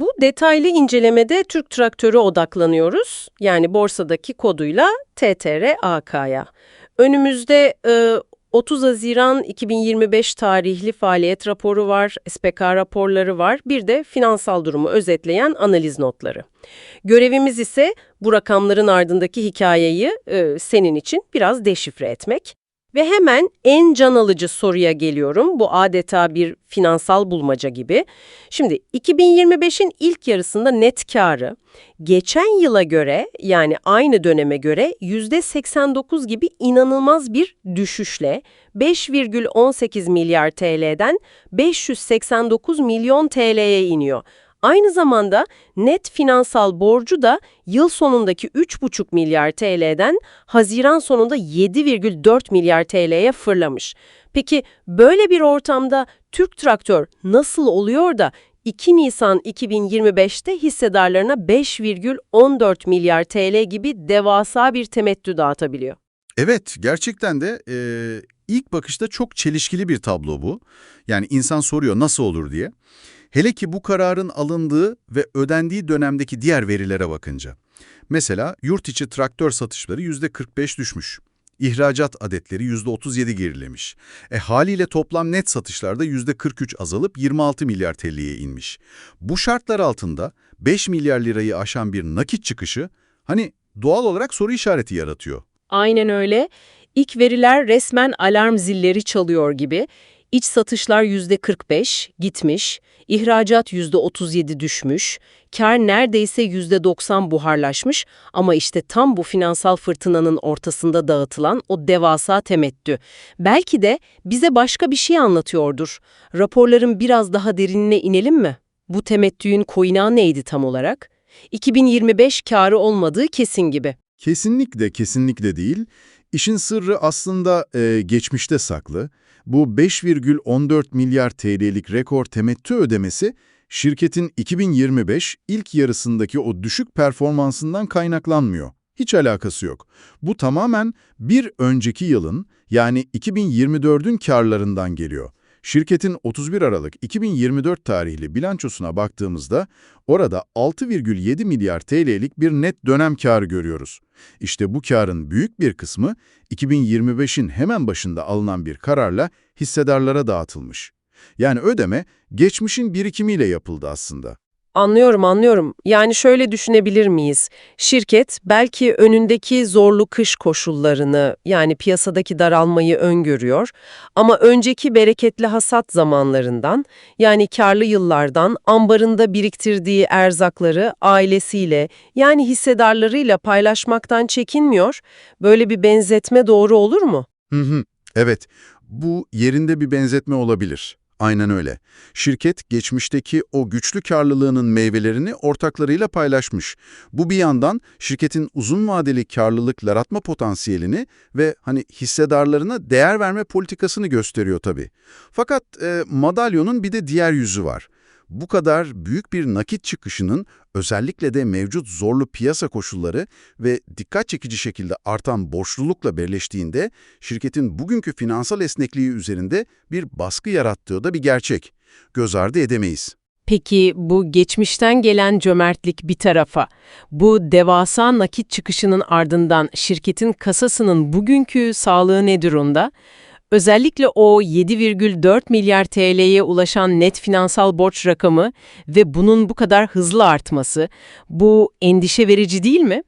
Bu detaylı incelemede Türk Traktörü odaklanıyoruz. Yani borsadaki koduyla TTRAK'ya. Önümüzde e, 30 Haziran 2025 tarihli faaliyet raporu var, SPK raporları var, bir de finansal durumu özetleyen analiz notları. Görevimiz ise bu rakamların ardındaki hikayeyi e, senin için biraz deşifre etmek. Ve hemen en can alıcı soruya geliyorum. Bu adeta bir finansal bulmaca gibi. Şimdi 2025'in ilk yarısında net karı geçen yıla göre yani aynı döneme göre %89 gibi inanılmaz bir düşüşle 5,18 milyar TL'den 589 milyon TL'ye iniyor. Aynı zamanda net finansal borcu da yıl sonundaki 3,5 milyar TL'den Haziran sonunda 7,4 milyar TL'ye fırlamış. Peki böyle bir ortamda Türk Traktör nasıl oluyor da 2 Nisan 2025'te hissedarlarına 5,14 milyar TL gibi devasa bir temettü dağıtabiliyor? Evet, gerçekten de e, ilk bakışta çok çelişkili bir tablo bu. Yani insan soruyor nasıl olur diye. Hele ki bu kararın alındığı ve ödendiği dönemdeki diğer verilere bakınca. Mesela yurt içi traktör satışları %45 düşmüş. İhracat adetleri %37 gerilemiş. E haliyle toplam net satışlarda %43 azalıp 26 milyar TL'ye inmiş. Bu şartlar altında 5 milyar lirayı aşan bir nakit çıkışı hani doğal olarak soru işareti yaratıyor. Aynen öyle. İlk veriler resmen alarm zilleri çalıyor gibi. İç satışlar %45 gitmiş, ihracat %37 düşmüş, kar neredeyse %90 buharlaşmış ama işte tam bu finansal fırtınanın ortasında dağıtılan o devasa temettü. Belki de bize başka bir şey anlatıyordur. Raporların biraz daha derinine inelim mi? Bu temettüğün koynağı neydi tam olarak? 2025 karı olmadığı kesin gibi. Kesinlikle kesinlikle değil. İşin sırrı aslında e, geçmişte saklı. Bu 5,14 milyar TL'lik rekor temettü ödemesi şirketin 2025 ilk yarısındaki o düşük performansından kaynaklanmıyor. Hiç alakası yok. Bu tamamen bir önceki yılın yani 2024'ün karlarından geliyor. Şirketin 31 Aralık 2024 tarihli bilançosuna baktığımızda orada 6,7 milyar TL'lik bir net dönem karı görüyoruz. İşte bu karın büyük bir kısmı 2025'in hemen başında alınan bir kararla hissedarlara dağıtılmış. Yani ödeme geçmişin birikimiyle yapıldı aslında. Anlıyorum, anlıyorum. Yani şöyle düşünebilir miyiz? Şirket belki önündeki zorlu kış koşullarını yani piyasadaki daralmayı öngörüyor ama önceki bereketli hasat zamanlarından yani karlı yıllardan ambarında biriktirdiği erzakları ailesiyle yani hissedarlarıyla paylaşmaktan çekinmiyor. Böyle bir benzetme doğru olur mu? Hı hı. Evet, bu yerinde bir benzetme olabilir. Aynen öyle. Şirket geçmişteki o güçlü karlılığının meyvelerini ortaklarıyla paylaşmış. Bu bir yandan şirketin uzun vadeli karlılık yaratma potansiyelini ve hani hissedarlarına değer verme politikasını gösteriyor tabii. Fakat e, madalyonun bir de diğer yüzü var bu kadar büyük bir nakit çıkışının özellikle de mevcut zorlu piyasa koşulları ve dikkat çekici şekilde artan borçlulukla birleştiğinde şirketin bugünkü finansal esnekliği üzerinde bir baskı yarattığı da bir gerçek. Göz ardı edemeyiz. Peki bu geçmişten gelen cömertlik bir tarafa, bu devasa nakit çıkışının ardından şirketin kasasının bugünkü sağlığı ne durumda? Özellikle o 7,4 milyar TL'ye ulaşan net finansal borç rakamı ve bunun bu kadar hızlı artması, bu endişe verici değil mi?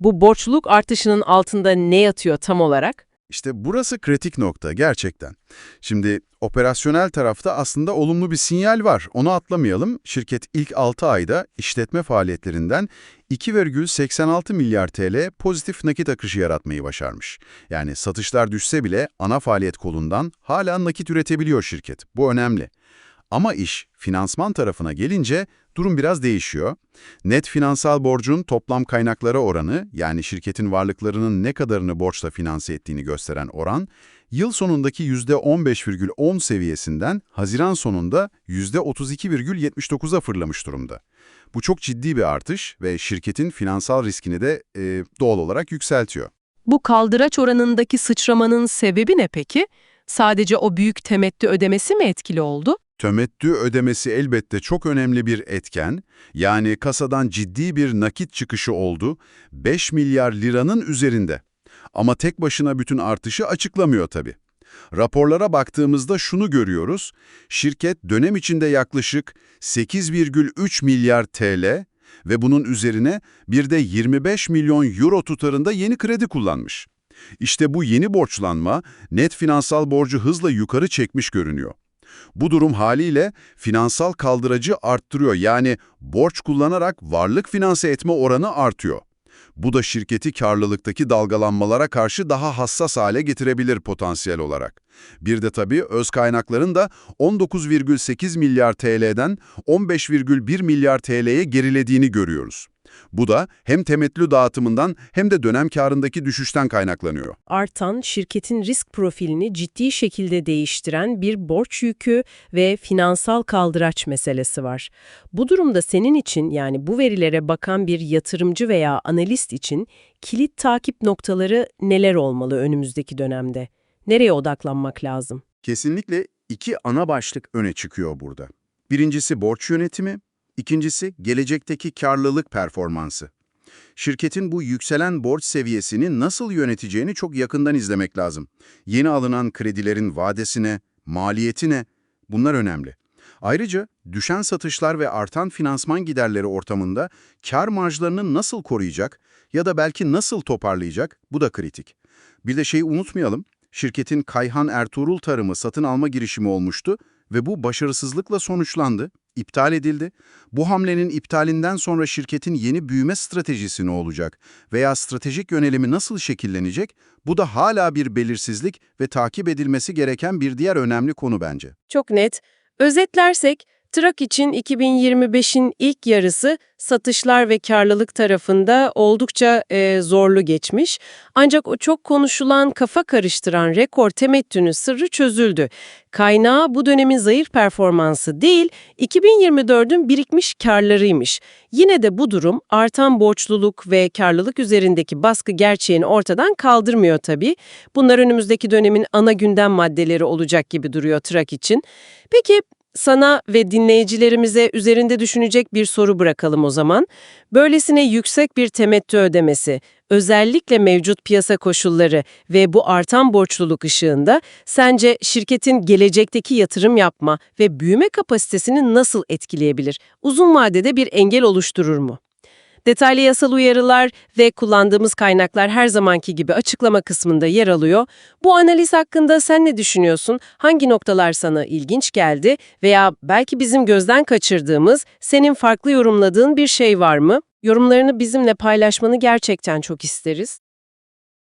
Bu borçluluk artışının altında ne yatıyor tam olarak? İşte burası kritik nokta gerçekten. Şimdi operasyonel tarafta aslında olumlu bir sinyal var. Onu atlamayalım. Şirket ilk 6 ayda işletme faaliyetlerinden 2,86 milyar TL pozitif nakit akışı yaratmayı başarmış. Yani satışlar düşse bile ana faaliyet kolundan hala nakit üretebiliyor şirket. Bu önemli. Ama iş finansman tarafına gelince durum biraz değişiyor. Net finansal borcun toplam kaynaklara oranı yani şirketin varlıklarının ne kadarını borçla finanse ettiğini gösteren oran, yıl sonundaki %15,10 seviyesinden Haziran sonunda %32,79'a fırlamış durumda. Bu çok ciddi bir artış ve şirketin finansal riskini de e, doğal olarak yükseltiyor. Bu kaldıraç oranındaki sıçramanın sebebi ne peki? Sadece o büyük temettü ödemesi mi etkili oldu? Temettü ödemesi elbette çok önemli bir etken, yani kasadan ciddi bir nakit çıkışı oldu, 5 milyar liranın üzerinde. Ama tek başına bütün artışı açıklamıyor tabii. Raporlara baktığımızda şunu görüyoruz, şirket dönem içinde yaklaşık 8,3 milyar TL ve bunun üzerine bir de 25 milyon euro tutarında yeni kredi kullanmış. İşte bu yeni borçlanma net finansal borcu hızla yukarı çekmiş görünüyor. Bu durum haliyle finansal kaldıracı arttırıyor yani borç kullanarak varlık finanse etme oranı artıyor. Bu da şirketi karlılıktaki dalgalanmalara karşı daha hassas hale getirebilir potansiyel olarak. Bir de tabii öz kaynakların da 19,8 milyar TL'den 15,1 milyar TL'ye gerilediğini görüyoruz. Bu da hem temettü dağıtımından hem de dönem karındaki düşüşten kaynaklanıyor. artan şirketin risk profilini ciddi şekilde değiştiren bir borç yükü ve finansal kaldıraç meselesi var. Bu durumda senin için yani bu verilere bakan bir yatırımcı veya analist için kilit takip noktaları neler olmalı önümüzdeki dönemde? Nereye odaklanmak lazım? Kesinlikle iki ana başlık öne çıkıyor burada. Birincisi borç yönetimi, ikincisi gelecekteki karlılık performansı. Şirketin bu yükselen borç seviyesini nasıl yöneteceğini çok yakından izlemek lazım. Yeni alınan kredilerin vadesine, maliyetine bunlar önemli. Ayrıca düşen satışlar ve artan finansman giderleri ortamında kar marjlarını nasıl koruyacak ya da belki nasıl toparlayacak bu da kritik. Bir de şeyi unutmayalım, şirketin Kayhan Ertuğrul Tarımı satın alma girişimi olmuştu ve bu başarısızlıkla sonuçlandı, iptal edildi. Bu hamlenin iptalinden sonra şirketin yeni büyüme stratejisi ne olacak veya stratejik yönelimi nasıl şekillenecek? Bu da hala bir belirsizlik ve takip edilmesi gereken bir diğer önemli konu bence. Çok net. Özetlersek, Trak için 2025'in ilk yarısı satışlar ve karlılık tarafında oldukça e, zorlu geçmiş. Ancak o çok konuşulan, kafa karıştıran rekor temettünün sırrı çözüldü. Kaynağı bu dönemin zayıf performansı değil, 2024'ün birikmiş karlarıymış. Yine de bu durum artan borçluluk ve karlılık üzerindeki baskı gerçeğini ortadan kaldırmıyor tabii. Bunlar önümüzdeki dönemin ana gündem maddeleri olacak gibi duruyor Trak için. Peki sana ve dinleyicilerimize üzerinde düşünecek bir soru bırakalım o zaman. Böylesine yüksek bir temettü ödemesi, özellikle mevcut piyasa koşulları ve bu artan borçluluk ışığında sence şirketin gelecekteki yatırım yapma ve büyüme kapasitesini nasıl etkileyebilir? Uzun vadede bir engel oluşturur mu? Detaylı yasal uyarılar ve kullandığımız kaynaklar her zamanki gibi açıklama kısmında yer alıyor. Bu analiz hakkında sen ne düşünüyorsun? Hangi noktalar sana ilginç geldi veya belki bizim gözden kaçırdığımız, senin farklı yorumladığın bir şey var mı? Yorumlarını bizimle paylaşmanı gerçekten çok isteriz.